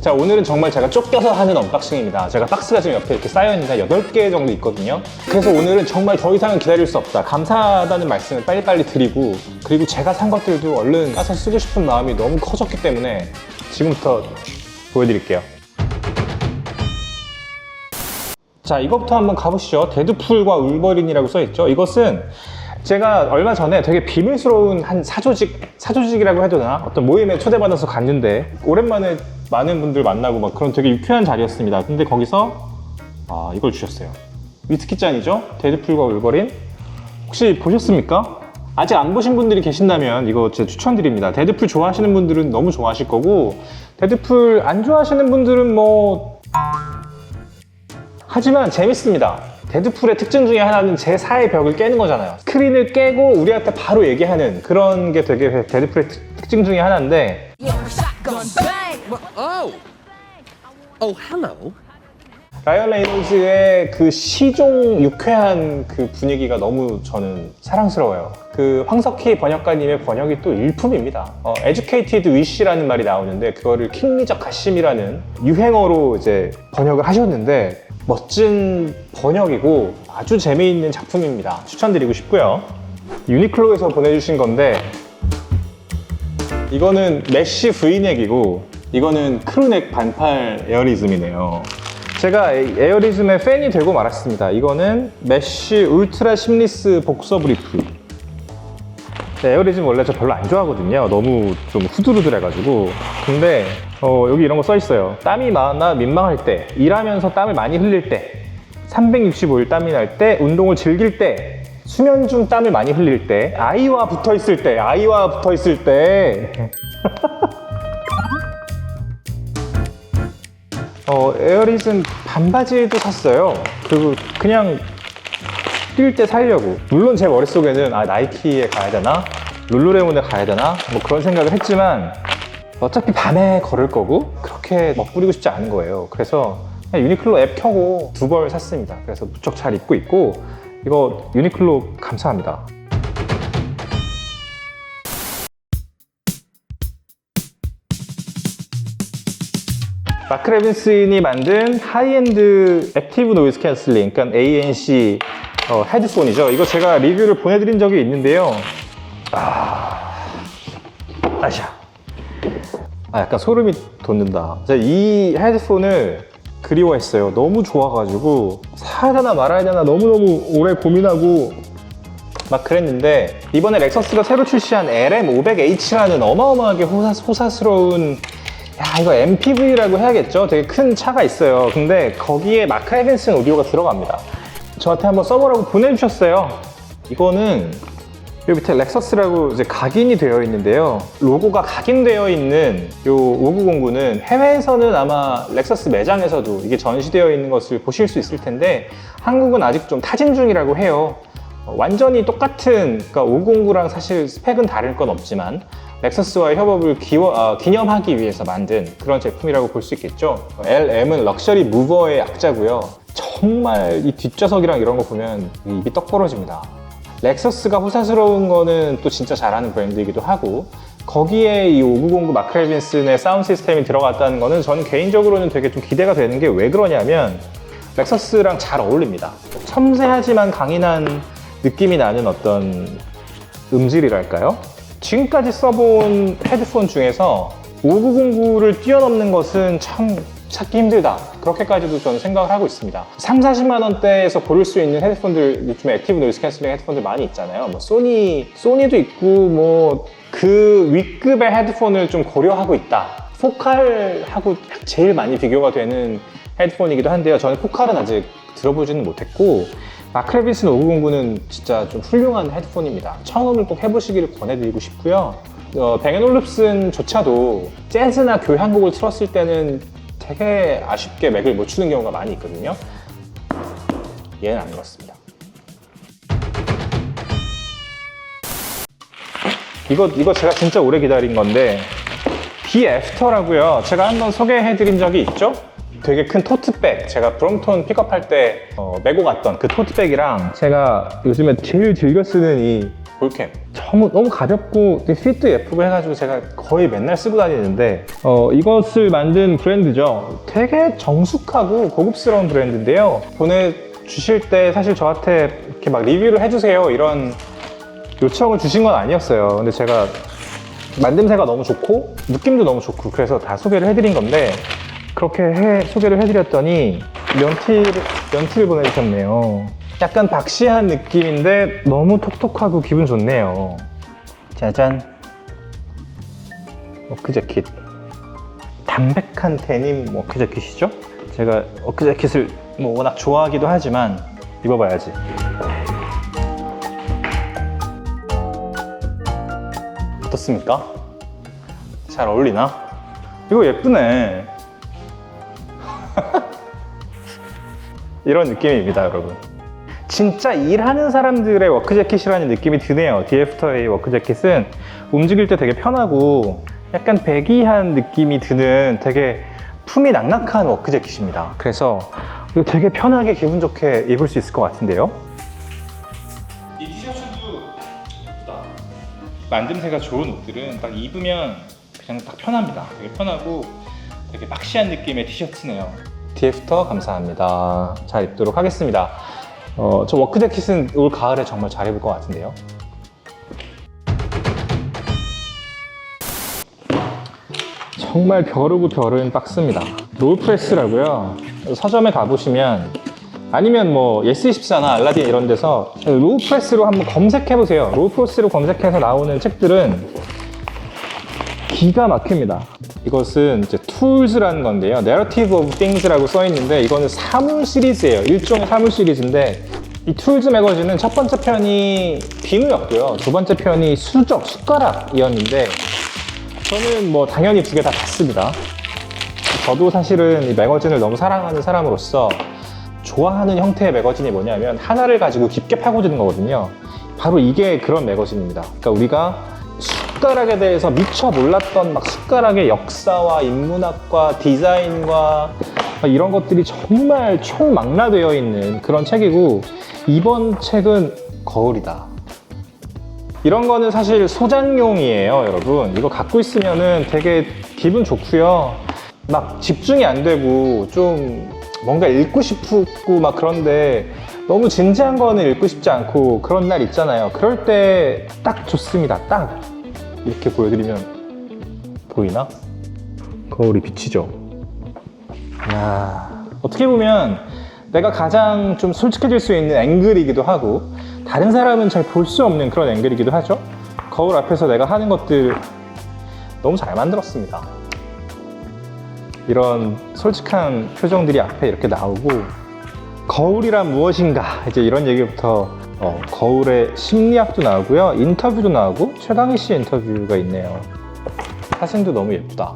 자, 오늘은 정말 제가 쫓겨서 하는 언박싱입니다. 제가 박스가 지금 옆에 이렇게 쌓여있는데 8개 정도 있거든요. 그래서 오늘은 정말 더 이상은 기다릴 수 없다. 감사하다는 말씀을 빨리빨리 드리고, 그리고 제가 산 것들도 얼른 까서 쓰고 싶은 마음이 너무 커졌기 때문에 지금부터 보여드릴게요. 자, 이것부터 한번 가보시죠. 데드풀과 울버린이라고 써있죠. 이것은 제가 얼마 전에 되게 비밀스러운 한 사조직, 사조직이라고 해도 되나? 어떤 모임에 초대받아서 갔는데, 오랜만에 많은 분들 만나고 막 그런 되게 유쾌한 자리였습니다. 근데 거기서, 아, 이걸 주셨어요. 위스키 잔이죠? 데드풀과 울버린. 혹시 보셨습니까? 아직 안 보신 분들이 계신다면 이거 제가 추천드립니다. 데드풀 좋아하시는 분들은 너무 좋아하실 거고, 데드풀 안 좋아하시는 분들은 뭐, 하지만 재밌습니다. 데드풀의 특징 중에 하나는 제 사의 벽을 깨는 거잖아요. 스크린을 깨고 우리한테 바로 얘기하는 그런 게 되게 데드풀의 특- 특징 중에 하나인데 Shotgun bang! Oh. Oh, hello. 라이언 레이놀즈의 그 시종 유쾌한 그 분위기가 너무 저는 사랑스러워요. 그 황석희 번역가님의 번역이 또 일품입니다. 어, educated wish라는 말이 나오는데 그거를 킹리적 가심이라는 유행어로 이제 번역을 하셨는데 멋진 번역이고 아주 재미있는 작품입니다. 추천드리고 싶고요. 유니클로에서 보내주신 건데 이거는 메쉬 V넥이고 이거는 크루넥 반팔 에어리즘이네요. 제가 에- 에어리즘의 팬이 되고 말았습니다. 이거는 메쉬 울트라 심리스 복서 브리프. 네, 에어리즘 원래 저 별로 안 좋아하거든요. 너무 좀 후두루들해가지고. 근데 어, 여기 이런 거 써 있어요. 땀이 많아 민망할 때, 일하면서 땀을 많이 흘릴 때, 365일 땀이 날 때, 운동을 즐길 때, 수면 중 땀을 많이 흘릴 때, 아이와 붙어 있을 때, 아이와 붙어 있을 때. 어, 에어리즘 반바지도 샀어요. 그리고 그냥 뛸 때 살려고. 물론 제 머릿속에는 아, 나이키에 가야 되나? 룰루레몬에 가야 되나? 뭐 그런 생각을 했지만 어차피 밤에 걸을 거고 그렇게 멋부리고 싶지 않은 거예요. 그래서 유니클로 앱 켜고 두 벌 샀습니다. 그래서 무척 잘 입고 있고 이거 유니클로 감사합니다. 마크 레빈슨이 만든 하이엔드 액티브 노이즈 캔슬링, 그러니까 ANC 어, 헤드폰이죠. 이거 제가 리뷰를 보내드린 적이 있는데요. 아, 아샤. 아, 약간 소름이 돋는다. 이 헤드폰을 그리워했어요. 너무 좋아가지고 사야 되나 말아야 되나 너무너무 오래 고민하고 막 그랬는데 이번에 렉서스가 새로 출시한 LM500H라는 어마어마하게 호사, 호사스러운 야 이거 MPV라고 해야겠죠? 되게 큰 차가 있어요. 근데 거기에 마크 에벤슨 오디오가 들어갑니다. 저한테 한번 써보라고 보내주셨어요. 이거는 여기 밑에 렉서스라고 이제 각인이 되어 있는데요. 로고가 각인되어 있는 요 5909는 해외에서는 아마 렉서스 매장에서도 이게 전시되어 있는 것을 보실 수 있을 텐데 한국은 아직 좀 타진 중이라고 해요. 어, 완전히 똑같은 그러니까 509랑 사실 스펙은 다를 건 없지만 렉서스와의 협업을 기워- 아, 기념하기 위해서 만든 그런 제품이라고 볼 수 있겠죠. LM은 럭셔리 무버의 약자고요. 정말 이 뒷좌석이랑 이런 거 보면 입이 떡 벌어집니다. 렉서스가 호사스러운 거는 또 진짜 잘하는 브랜드이기도 하고 거기에 이 5909 마크 레빈슨의 사운드 시스템이 들어갔다는 거는 저는 개인적으로는 되게 좀 기대가 되는 게 왜 그러냐면 렉서스랑 잘 어울립니다. 섬세하지만 강인한 느낌이 나는 어떤 음질이랄까요? 지금까지 써본 헤드폰 중에서 5909를 뛰어넘는 것은 참 찾기 힘들다. 그렇게까지도 저는 생각을 하고 있습니다. 3, 40만 원대에서 고를 수 있는 헤드폰들, 요즘에 액티브 노이즈 캔슬링 헤드폰들 많이 있잖아요. 뭐 소니, 소니도 있고 뭐 그 윗급의 헤드폰을 좀 고려하고 있다. 포칼하고 제일 많이 비교가 되는 헤드폰이기도 한데요. 저는 포칼은 아직 들어보지는 못했고 마크레빈슨 5909는 진짜 좀 훌륭한 헤드폰입니다. 청음을 꼭 해보시기를 권해드리고 싶고요. 어, 뱅앤올룹슨조차도 재즈나 교향곡을 틀었을 때는 되게 아쉽게 맥을 못 추는 경우가 많이 있거든요. 얘는 안 그렇습니다. 이거, 이거 제가 진짜 오래 기다린 건데 비애프터라고요. 제가 한번 소개해드린 적이 있죠? 되게 큰 토트백. 제가 브롬톤 픽업할 때 어, 메고 갔던 그 토트백이랑 제가 요즘에 제일 즐겨 쓰는 이 볼캡. 너무, 너무 가볍고 핏도 예쁘고 해가지고 제가 거의 맨날 쓰고 다니는데 어, 이것을 만든 브랜드죠. 되게 정숙하고 고급스러운 브랜드인데요. 보내주실 때 사실 저한테 이렇게 막 리뷰를 해주세요 이런 요청을 주신 건 아니었어요. 근데 제가 만듦새가 너무 좋고 느낌도 너무 좋고 그래서 다 소개를 해드린 건데 그렇게 해- 소개를 해드렸더니 면티를, 면티를 보내주셨네요. 약간 박시한 느낌인데 너무 톡톡하고 기분 좋네요. 짜잔. 워크 재킷. 담백한 데님 워크 재킷이죠? 제가 워크 재킷을 뭐 워낙 좋아하기도 하지만 입어봐야지. 어떻습니까? 잘 어울리나? 이거 예쁘네. 이런 느낌입니다, 여러분. 진짜 일하는 사람들의 워크재킷이라는 느낌이 드네요. 디에프터의 워크재킷은 움직일 때 되게 편하고 약간 배기한 느낌이 드는 되게 품이 낙낙한 워크재킷입니다. 그래서 되게 편하게 기분 좋게 입을 수 있을 것 같은데요. 이 티셔츠도 예쁘다. 만듦새가 좋은 옷들은 딱 입으면 그냥 딱 편합니다. 되게 편하고 되게 박시한 느낌의 티셔츠네요. 디에프터 감사합니다. 잘 입도록 하겠습니다. 어, 저 워크 재킷은 올 가을에 정말 잘 입을 것 같은데요. 정말 벼르고 벼른 박스입니다. 롤프레스라고요. 서점에 가보시면 아니면 뭐 예스24나 알라딘 이런 데서 롤프레스로 한번 검색해 보세요. 롤프레스로 검색해서 나오는 책들은 기가 막힙니다. 이것은 이제 툴즈라는 건데요. Narrative of Things라고 써 있는데 이거는 사물 시리즈예요. 일종의 사물 시리즈인데 이 툴즈 매거진은 첫 번째 편이 비누였고요. 두 번째 편이 수적, 숟가락이었는데 저는 뭐 당연히 두 개 다 봤습니다. 저도 사실은 이 매거진을 너무 사랑하는 사람으로서 좋아하는 형태의 매거진이 뭐냐면 하나를 가지고 깊게 파고드는 거거든요. 바로 이게 그런 매거진입니다. 그러니까 우리가 숟가락에 대해서 미처 몰랐던 막 숟가락의 역사와 인문학과 디자인과 막 이런 것들이 정말 총망라되어 있는 그런 책이고 이번 책은 거울이다. 이런 거는 사실 소장용이에요, 여러분. 이거 갖고 있으면은 되게 기분 좋고요. 막 집중이 안 되고 좀 뭔가 읽고 싶고 막 그런데 너무 진지한 거는 읽고 싶지 않고 그런 날 있잖아요. 그럴 때 딱 좋습니다. 딱 이렇게 보여드리면 보이나? 거울이 비치죠. 야 어떻게 보면 내가 가장 좀 솔직해질 수 있는 앵글이기도 하고 다른 사람은 잘 볼 수 없는 그런 앵글이기도 하죠. 거울 앞에서 내가 하는 것들 너무 잘 만들었습니다. 이런 솔직한 표정들이 앞에 이렇게 나오고 거울이란 무엇인가 이제 이런 얘기부터 어, 거울의 심리학도 나오고요 인터뷰도 나오고 최강희 씨 인터뷰가 있네요 사진도 너무 예쁘다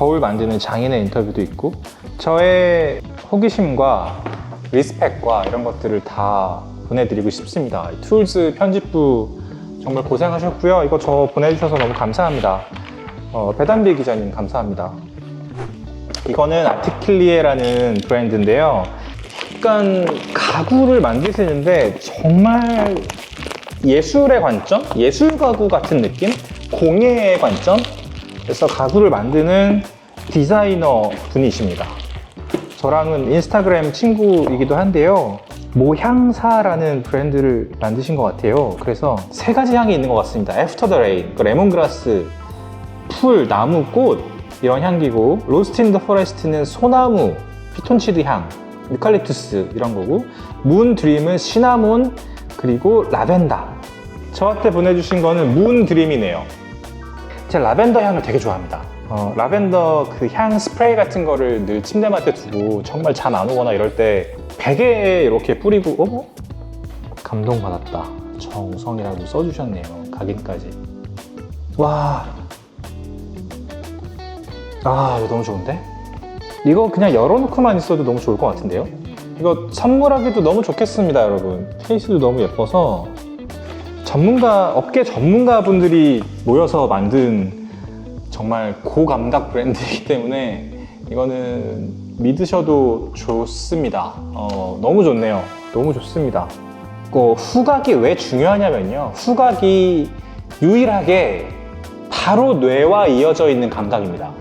거울 만드는 장인의 인터뷰도 있고 저의 호기심과 리스펙과 이런 것들을 다 보내드리고 싶습니다 이 툴즈 편집부 정말 고생하셨고요 이거 저 보내주셔서 너무 감사합니다 어, 배단비 기자님 감사합니다 이거는 아티클리에라는 브랜드인데요. 약간 가구를 만드시는데 정말 예술의 관점? 예술 가구 같은 느낌? 공예의 관점? 그래서 가구를 만드는 디자이너 분이십니다. 저랑은 인스타그램 친구이기도 한데요. 모향사라는 브랜드를 만드신 것 같아요. 그래서 세 가지 향이 있는 것 같습니다. 애프터 더 레인, 레몬그라스, 풀, 나무, 꽃 이런 향기고 로스트 인더 포레스트는 소나무, 피톤치드 향, 유칼립투스 이런 거고 문 드림은 시나몬 그리고 라벤더 저한테 보내주신 거는 문 드림이네요 제가 라벤더 향을 되게 좋아합니다 어, 라벤더 그 향 스프레이 같은 거를 늘 침대맡에 두고 정말 잠 안 오거나 이럴 때 베개에 이렇게 뿌리고 어머? 감동받았다 정성이라고 써주셨네요 각인까지 와 아, 이거 너무 좋은데? 이거 그냥 열어놓고만 있어도 너무 좋을 것 같은데요? 이거 선물하기도 너무 좋겠습니다, 여러분. 케이스도 너무 예뻐서 전문가, 업계 전문가 분들이 모여서 만든 정말 고감각 브랜드이기 때문에 이거는 믿으셔도 좋습니다. 어, 너무 좋네요. 너무 좋습니다. 그 후각이 왜 중요하냐면요. 후각이 유일하게 바로 뇌와 이어져 있는 감각입니다.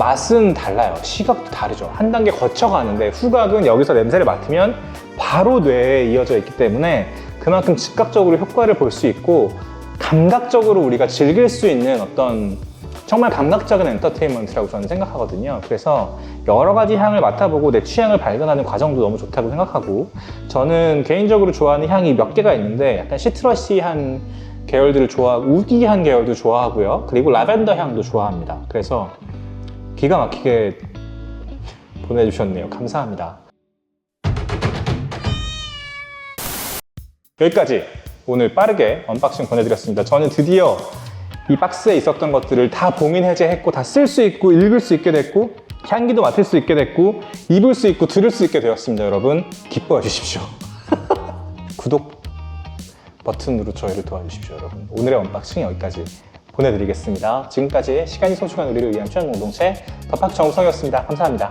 맛은 달라요. 시각도 다르죠. 한 단계 거쳐가는데 후각은 여기서 냄새를 맡으면 바로 뇌에 이어져 있기 때문에 그만큼 즉각적으로 효과를 볼 수 있고 감각적으로 우리가 즐길 수 있는 어떤 정말 감각적인 엔터테인먼트라고 저는 생각하거든요. 그래서 여러 가지 향을 맡아보고 내 취향을 발견하는 과정도 너무 좋다고 생각하고 저는 개인적으로 좋아하는 향이 몇 개가 있는데 약간 시트러시한 계열들을 좋아하고 우디한 계열도 좋아하고요. 그리고 라벤더 향도 좋아합니다. 그래서 기가 막히게 보내주셨네요. 감사합니다. 여기까지 오늘 빠르게 언박싱 보내드렸습니다. 저는 드디어 이 박스에 있었던 것들을 다 봉인 해제했고 다 쓸 수 있고 읽을 수 있게 됐고 향기도 맡을 수 있게 됐고 입을 수 있고 들을 수 있게 되었습니다. 여러분 기뻐해 주십시오. 구독 버튼으로 저희를 도와주십시오. 여러분 오늘의 언박싱 여기까지 보내드리겠습니다. 지금까지 시간이 소중한 우리를 위한 취향 공동체 더팍 정우성이었습니다. 감사합니다.